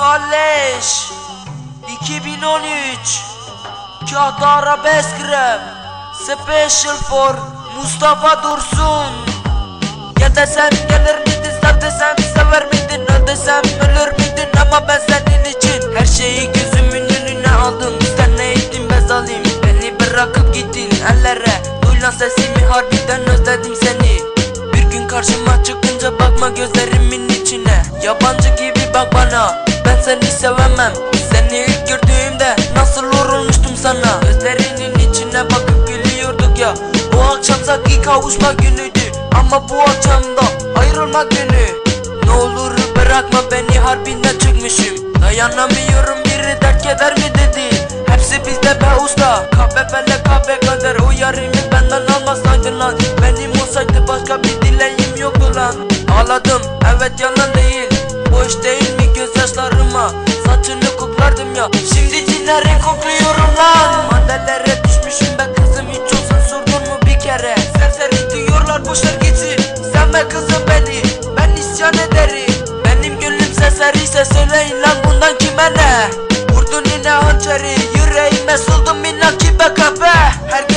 Kalleş 2013 Kahta arabesk rap Special for Mustafa Dursun. Gel desem gelir miydin sev desem sever miydin? Öl desem ölür müydün ama ben senin için Her şeyi gözümün önüne aldım. Sen neydin bez alayım Beni bırakıp gittin ellere. Duy lan sesimi harbiden özledim seni. Bir gün karşıma çıkınca bakma gözlerimin içine. Yabancı seni sevemem. Seni ilk gördüğümde nasıl vurulmuştum sana? Gözlerinin içine bakıp gülüyorduk ya. Bu akşam sanki kavuşma günüydü. Ama bu akşam da ayrılma günü. Ne olur bırakma beni harbinden çıkmışım. Dayanamıyorum biri dert keder mi dedi. Hepsi bizde be usta. Fele kahve kader. O yarimi benden almasaydın lan. Benim olsaydı başka bir dileğim yoktu lan. Ağladım evet yalan değil. Boş değil gözyaşlarıma Saçını koklardım ya Şimdi cinleri kokluyorum lan. Maddelere düşmüşüm be kızım Hiç olsun sordun mu bir kere? Serseri diyorlar boşver gitsin. Sevme kızım beni Ben isyan ederim. Benim gönlüm seseriyse söyleyin lan bundan kime ne? Vurdun yine hançeri Yüreğime soldum inan ki be kafe. Her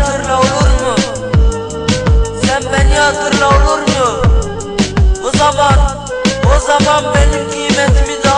beni hatırla olur mu? Sen beni hatırla olur mu? O zaman, o zaman benim kıymetimi daha